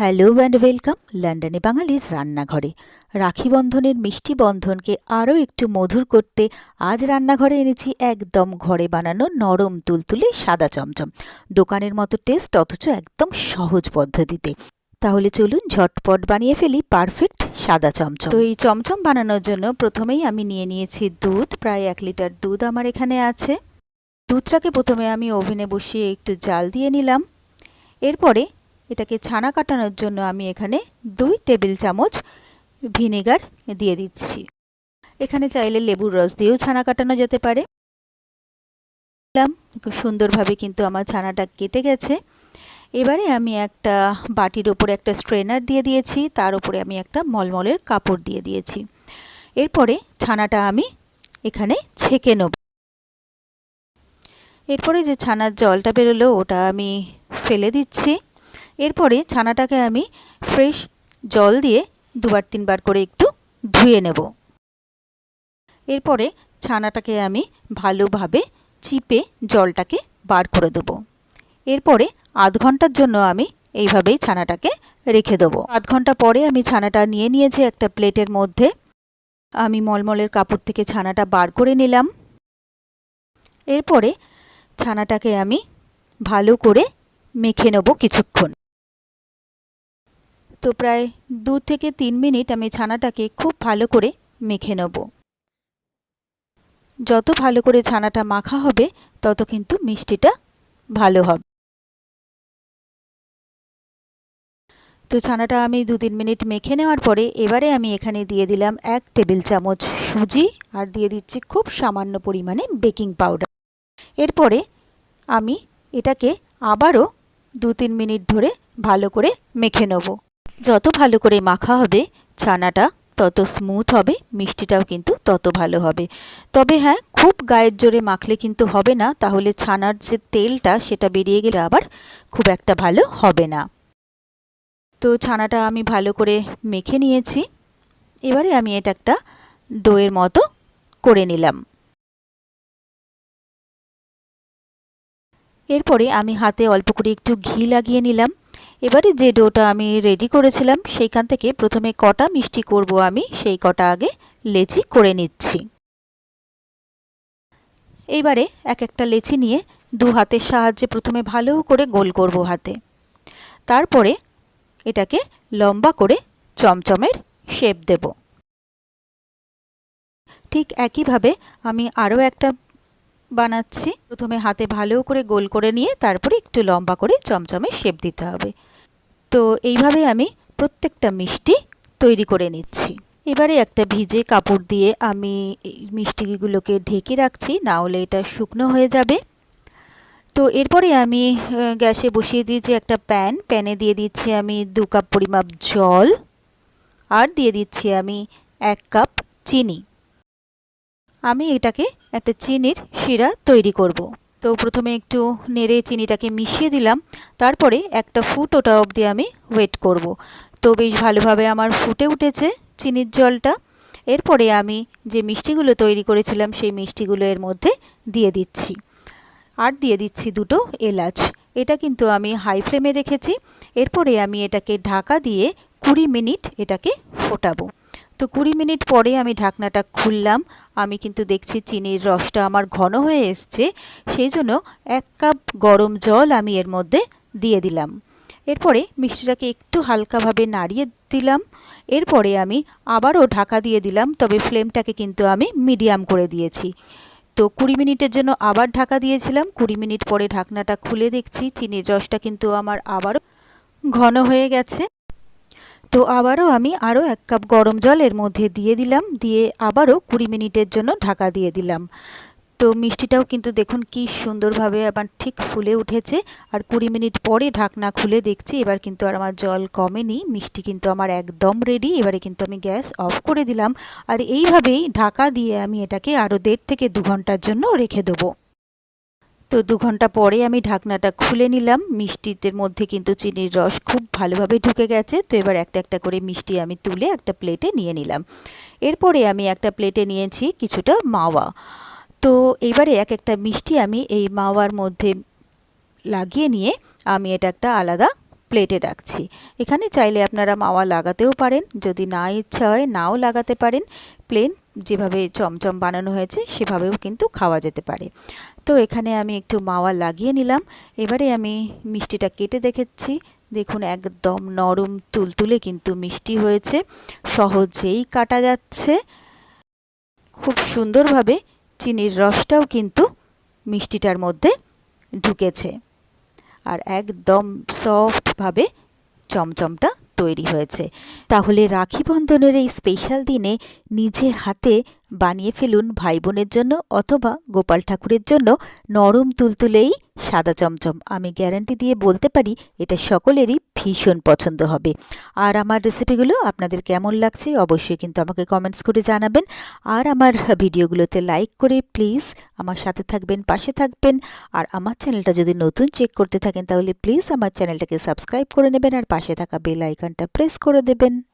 Hello and welcome লন্ডনে বাঙালির রান্নাঘরে। রাখি বন্ধনের মিষ্টি বন্ধনকে আরও একটু মধুর করতে আজ রান্নাঘরে এনেছি একদম ঘরে বানানো নরম তুলতুলে সাদা চমচম। দোকানের মতো টেস্ট অথচ একদম সহজ পদ্ধতিতে। তাহলে চলুন ঝটপট বানিয়ে ফেলি পারফেক্ট সাদা চমচম। তো এই চমচম বানানোর জন্য প্রথমেই আমি নিয়ে নিয়েছি দুধ। প্রায় এক লিটার দুধ আমার এখানে আছে। দুধটাকে প্রথমে আমি ওভেনে বসিয়ে একটু জাল দিয়ে নিলাম। এরপরে এটাকে ছানা কাটানোর জন্য আমি এখানে দুই টেবিল চামচ ভিনেগার দিয়ে দিচ্ছি। এখানে চাইলে লেবুর রস দিয়েও ছানা কাটানো যেতে পারে। খুব সুন্দরভাবে কিন্তু আমার ছানাটা কেটে গেছে। এবারে আমি একটা বাটির ওপরে একটা স্ট্রেনার দিয়ে দিয়েছি, তার উপরে আমি একটা মলমলের কাপড় দিয়ে দিয়েছি। এরপরে ছানাটা আমি এখানে ছেঁকে নেব। এরপরে যে ছানার জলটা বেরোলো, ওটা আমি ফেলে দিচ্ছি। এরপরে ছানাটাকে আমি ফ্রেশ জল দিয়ে দুবার তিনবার করে একটু ধুয়ে নেব। এরপরে ছানাটাকে আমি ভালোভাবে চিপে জলটাকে বার করে দেবো। এরপরে আধ ঘণ্টার জন্য আমি এইভাবেই ছানাটাকে রেখে দেবো। আধ ঘণ্টা পরে আমি ছানাটা নিয়ে নিয়েছি একটা প্লেটের মধ্যে। আমি মলমলের কাপড় থেকে ছানাটা বার করে নিলাম। এরপরে ছানাটাকে আমি ভালো করে মেখে নেব কিছুক্ষণ। তো প্রায় দু থেকে তিন মিনিট আমি ছানাটাকে খুব ভালো করে মেখে নেব। যত ভালো করে ছানাটা মাখা হবে, তত কিন্তু মিষ্টিটা ভালো হবে। তো ছানাটা আমি দু তিন মিনিট মেখে নেওয়ার পরে এবারে আমি এখানে দিয়ে দিলাম এক টেবিল চামচ সুজি আর দিয়ে দিচ্ছি খুব সামান্য পরিমাণে বেকিং পাউডার। এরপরে আমি এটাকে আবারও দু তিন মিনিট ধরে ভালো করে মেখে নেব। যত ভালো করে মাখা হবে, ছানাটা তত স্মুথ হবে, মিষ্টিটাও কিন্তু তত ভালো হবে। তবে হ্যাঁ খুব গায়ের জোরে মাখলে কিন্তু হবে না, তাহলে ছানার যে তেলটা সেটা বেরিয়ে গেলে আবার খুব একটা ভালো হবে না। তো ছানাটা আমি ভালো করে মেখে নিয়েছি। এবারে আমি এটা একটা ডোয়ের মতো করে নিলাম। এরপরে আমি হাতে অল্প করে একটু ঘি লাগিয়ে নিলাম। এবারে যে ডোটা আমি রেডি করেছিলাম, সেইখান থেকে প্রথমে কটা মিষ্টি করব আমি, সেই কটা আগে লেচি করে নিচ্ছি। এইবারে এক একটা লেচি নিয়ে দু হাতের সাহায্যে প্রথমে ভালো করে গোল করব হাতে। তারপরে এটাকে লম্বা করে চমচমের শেপ দেব। ঠিক একইভাবে আমি আরও একটা বানাচ্ছি। প্রথমে হাতে ভালো করে গোল করে নিয়ে তারপরে একটু লম্বা করে চমচমে শেপ দিতে হবে। তো এইভাবে আমি প্রত্যেকটা মিষ্টি তৈরি করে নিচ্ছি। এবারে একটা ভিজে কাপড় দিয়ে আমি মিষ্টিগুলোকে ঢেকে রাখছি, না হলে এটা শুকনো হয়ে যাবে। তো এরপরে আমি গ্যাসে বসিয়ে দিয়েছি একটা প্যান। প্যানে দিয়ে দিচ্ছি আমি দু কাপ পরিমাপ জল আর দিয়ে দিচ্ছি আমি এক কাপ চিনি। আমি এটাকে একটা চিনির শিরা তৈরি করব। তো প্রথমে একটু নেড়ে চিনিটাকে মিশিয়ে দিলাম। তারপরে একটা ফুট ওটা অবধি আমি ওয়েট করব। তো বেশ ভালোভাবে আমার ফুটে উঠেছে চিনির জলটা। এরপরে আমি যে মিষ্টিগুলো তৈরি করেছিলাম, সেই মিষ্টিগুলো এর মধ্যে দিয়ে দিচ্ছি। আর দিয়ে দিচ্ছি দুটো এলাচ। এটা কিন্তু আমি হাই ফ্লেমে রেখেছি। এরপরে আমি এটাকে ঢাকা দিয়ে কুড়ি মিনিট এটাকে ফোটাবো। তো কুড়ি মিনিট পরে আমি ঢাকনাটা খুললাম। আমি কিন্তু দেখছি চিনির রসটা আমার ঘন হয়ে এসছে। সেই জন্য এক কাপ গরম জল আমি এর মধ্যে দিয়ে দিলাম। এরপরে মিষ্টিটাকে একটু হালকাভাবে নাড়িয়ে দিলাম। এরপরে আমি আবারও ঢাকা দিয়ে দিলাম, তবে ফ্লেমটাকে কিন্তু আমি মিডিয়াম করে দিয়েছি। তো কুড়ি মিনিটের জন্য আবার ঢাকা দিয়েছিলাম। কুড়ি মিনিট পরে ঢাকনাটা খুলে দেখছি, চিনির রসটা কিন্তু আমার আবারও ঘন হয়ে গেছে। তো আবারও আমি আরও এক কাপ গরম জল এর মধ্যে দিয়ে দিলাম, দিয়ে আবারও কুড়ি মিনিটের জন্য ঢাকা দিয়ে দিলাম। তো মিষ্টিটাও কিন্তু দেখুন কি সুন্দরভাবে আবার ঠিক ফুলে উঠেছে। আর কুড়ি মিনিট পরে ঢাকনা খুলে দেখছি, এবার কিন্তু আর আমার জল কমেনি। মিষ্টি কিন্তু আমার একদম রেডি এবারে কিন্তু আমি গ্যাস অফ করে দিলাম। আর এইভাবেই ঢাকা দিয়ে আমি এটাকে আরও দেড় থেকে দু ঘণ্টার জন্য রেখে দেবো। তো দু ঘণ্টা পরে আমি ঢাকনাটা খুলে নিলাম। মিষ্টিদের মধ্যে কিন্তু চিনির রস খুব ভালোভাবে ঢুকে গেছে। তো এবার একটা একটা করে মিষ্টি আমি তুলে একটা প্লেটে নিয়ে নিলাম। এরপরে আমি একটা প্লেটে নিয়েছি কিছুটা মাওয়া। তো এবারে এক একটা মিষ্টি আমি এই মাওয়ার মধ্যে লাগিয়ে নিয়ে আমি এটা একটা আলাদা প্লেটে রাখছি। এখানে চাইলে আপনারা মাওয়া লাগাতেও পারেন। যদি না ইচ্ছা হয় নাও লাগাতে পারেন। প্লেন যেভাবে চমচম বানানো হয়েছে, সেভাবেও কিন্তু খাওয়া যেতে পারে। তো এখানে আমি একটু মাওয়া লাগিয়ে নিলাম। এবারে আমি মিষ্টিটা কেটে দেখেছি। দেখুন, একদম নরম, তুলতুলে কিন্তু মিষ্টি হয়েছে। সহজেই কাটা যাচ্ছে। খুব সুন্দরভাবে চিনির রসটাও কিন্তু মিষ্টিটার মধ্যে ঢুকেছে। আর একদম সফটভাবে চমচমটা তৈরি হয়েছে। তাহলে রাখি বন্ধনের এই স্পেশাল দিনে নিজে হাতে বানিয়ে ফেলুন ভাই বোনের জন্য অথবা গোপাল ঠাকুরের জন্য নরম তুলতুলেই সাদা চমচম। আমি গ্যারান্টি দিয়ে বলতে পারি এটা সকলেরই ভীষণ পছন্দ হবে। আর আমার রেসিপিগুলো আপনাদের কেমন লাগছে অবশ্যই কিন্তু আমাকে কমেন্টস করে জানাবেন। আর আমার ভিডিওগুলোতে লাইক করে প্লিজ আমার সাথে থাকবেন, পাশে থাকবেন। আর আমার চ্যানেলটা যদি নতুন চেক করতে থাকেন তাহলে প্লিজ আমার চ্যানেলটাকে সাবস্ক্রাইব করে নেবেন আর পাশে থাকা বেল আইকনটা প্রেস করে দেবেন।